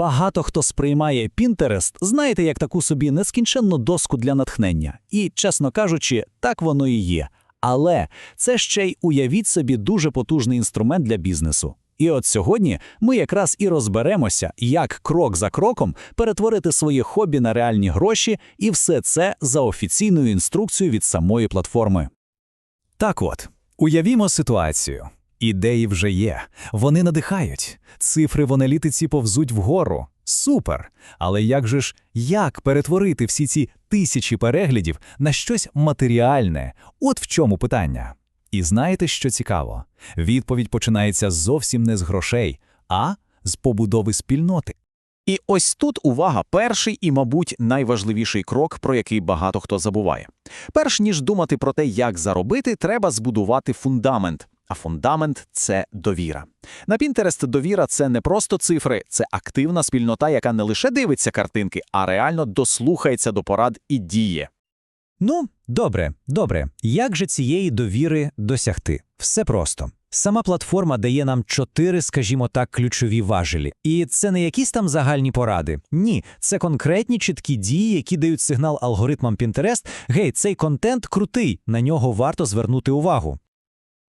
Багато хто сприймає Pinterest, знаєте, як таку собі нескінченну доску для натхнення. І, чесно кажучи, так воно і є. Але це ще й уявіть собі дуже потужний інструмент для бізнесу. І от сьогодні ми якраз і розберемося, як крок за кроком перетворити своє хобі на реальні гроші, і все це за офіційною інструкцією від самої платформи. Так от, уявімо ситуацію. Ідеї вже є, вони надихають, цифри в аналітиці повзуть вгору. Супер! Але як же ж, як перетворити всі ці тисячі переглядів на щось матеріальне? От в чому питання. І знаєте, що цікаво? Відповідь починається зовсім не з грошей, а з побудови спільноти. І ось тут увага, перший і, мабуть, найважливіший крок, про який багато хто забуває. Перш ніж думати про те, як заробити, треба збудувати фундамент. А фундамент це довіра. На Pinterest довіра це не просто цифри, це активна спільнота, яка не лише дивиться картинки, а реально дослухається до порад і діє. Ну, добре, добре. Як же цієї довіри досягти? Все просто. Сама платформа дає нам чотири, скажімо так, ключові важелі. І це не якісь там загальні поради. Ні, це конкретні чіткі дії, які дають сигнал алгоритмам Pinterest, гей, цей контент крутий, на нього варто звернути увагу.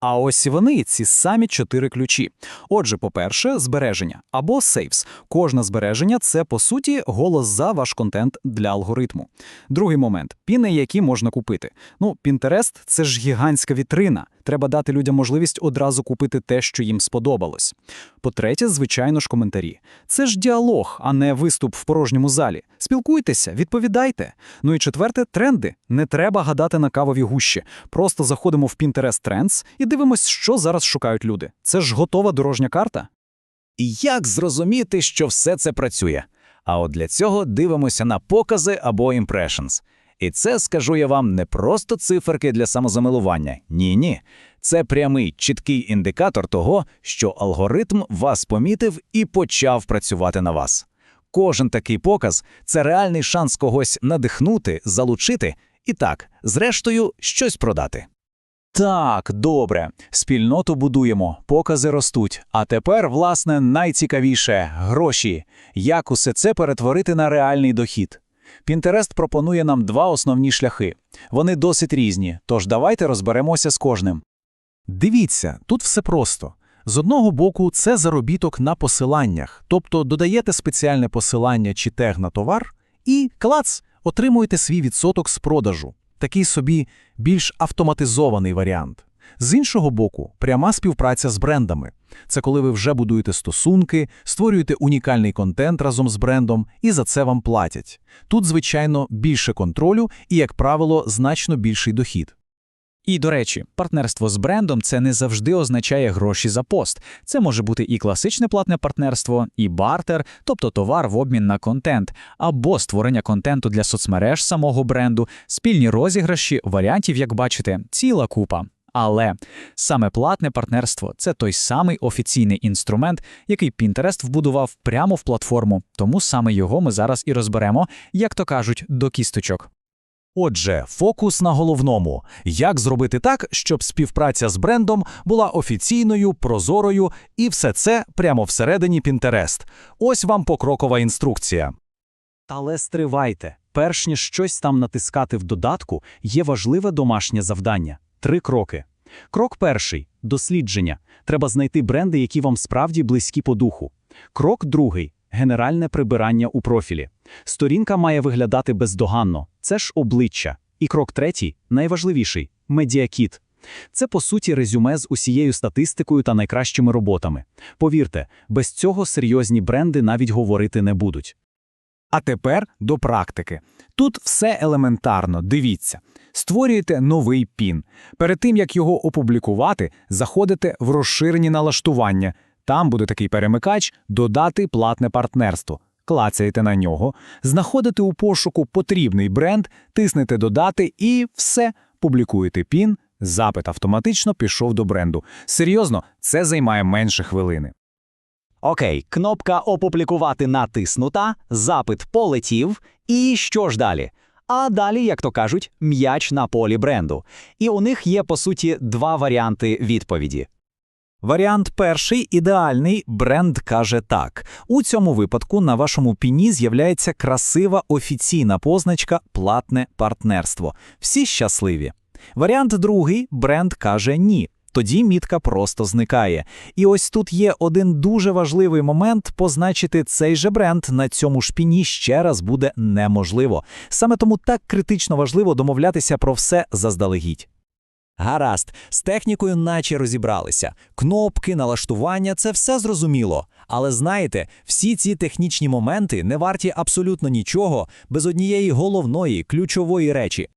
А ось вони, ці самі чотири ключі. Отже, по-перше, збереження або сейвс. Кожне збереження це, по суті, голос за ваш контент для алгоритму. Другий момент піни, які можна купити. Ну, Pinterest – це ж гігантська вітрина. Треба дати людям можливість одразу купити те, що їм сподобалось. По-третє, звичайно ж, коментарі. Це ж діалог, а не виступ в порожньому залі. Спілкуйтеся, відповідайте. Ну і четверте тренди. Не треба гадати на кавові гущі. Просто заходимо в Pinterest Trends і дивимось, що зараз шукають люди. Це ж готова дорожня карта. І як зрозуміти, що все це працює? А от для цього дивимося на покази або impressions. І це, скажу я вам, не просто циферки для самозамилування. Ні-ні. Це прямий чіткий індикатор того, що алгоритм вас помітив і почав працювати на вас. Кожен такий показ це реальний шанс когось надихнути, залучити і так, зрештою, щось продати. Так, добре. Спільноту будуємо, покази ростуть. А тепер, власне, найцікавіше гроші. Як усе це перетворити на реальний дохід? Pinterest пропонує нам два основні шляхи. Вони досить різні, тож давайте розберемося з кожним. Дивіться, тут все просто. З одного боку, це заробіток на посиланнях, тобто додаєте спеціальне посилання чи тег на товар, і клац, отримуєте свій відсоток з продажу. Такий собі більш автоматизований варіант. З іншого боку, пряма співпраця з брендами. Це коли ви вже будуєте стосунки, створюєте унікальний контент разом з брендом, і за це вам платять. Тут, звичайно, більше контролю і, як правило, значно більший дохід. І, до речі, партнерство з брендом це не завжди означає гроші за пост. Це може бути і класичне платне партнерство, і бартер, тобто товар в обмін на контент, або створення контенту для соцмереж самого бренду, спільні розіграші, варіантів, як бачите, ціла купа. Але саме платне партнерство це той самий офіційний інструмент, який Pinterest вбудував прямо в платформу, тому саме його ми зараз і розберемо, як то кажуть, до кісточок. Отже, фокус на головному: як зробити так, щоб співпраця з брендом була офіційною, прозорою, і все це прямо всередині Pinterest. Ось вам покрокова інструкція. Але стривайте, перш ніж щось там натискати в додатку, є важливе домашнє завдання. Три кроки. Крок перший дослідження. Треба знайти бренди, які вам справді близькі по духу. Крок другий генеральне прибирання у профілі. Сторінка має виглядати бездоганно, це ж обличчя. І крок третій, найважливіший медіакіт. Це, по суті, резюме з усією статистикою та найкращими роботами. Повірте, без цього серйозні бренди навіть говорити не будуть. А тепер до практики. Тут все елементарно, дивіться. Створюєте новий пін. Перед тим, як його опублікувати, заходите в розширені налаштування. Там буде такий перемикач Додати платне партнерство. Клацаєте на нього, знаходите у пошуку потрібний бренд, тиснете Додати і все, публікуєте пін, запит автоматично пішов до бренду. Серйозно, це займає менше хвилини. Окей, кнопка Опублікувати натиснута, запит полетів. І що ж далі? А далі, як то кажуть, м'яч на полі бренду. І у них є, по суті, два варіанти відповіді. Варіант перший ідеальний бренд каже так. У цьому випадку на вашому піні з'являється красива офіційна позначка платне партнерство. Всі щасливі. Варіант другий бренд каже ні. Тоді мітка просто зникає. І ось тут є один дуже важливий момент позначити цей же бренд на цьому ж піні ще раз буде неможливо. Саме тому так критично важливо домовлятися про все заздалегідь. Гаразд, з технікою наче розібралися. Кнопки, налаштування це все зрозуміло. Але знаєте, всі ці технічні моменти не варті абсолютно нічого без однієї головної ключової речі.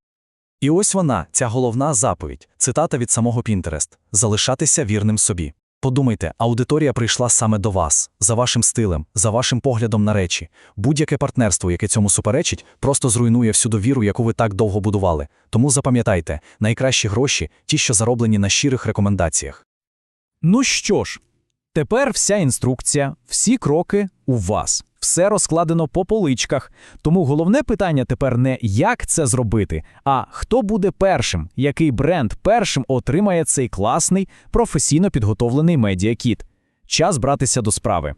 І ось вона, ця головна заповідь, цитата від самого Пінтерест – залишатися вірним собі. Подумайте, аудиторія прийшла саме до вас, за вашим стилем, за вашим поглядом на речі. Будь-яке партнерство, яке цьому суперечить, просто зруйнує всю довіру, яку ви так довго будували. Тому запам'ятайте, найкращі гроші – ті, що зароблені на щирих рекомендаціях. Ну що ж, тепер вся інструкція, всі кроки у вас. Все розкладено по поличках. Тому головне питання тепер не як це зробити, а хто буде першим, який бренд першим отримає цей класний, професійно підготовлений медіакіт. Час братися до справи.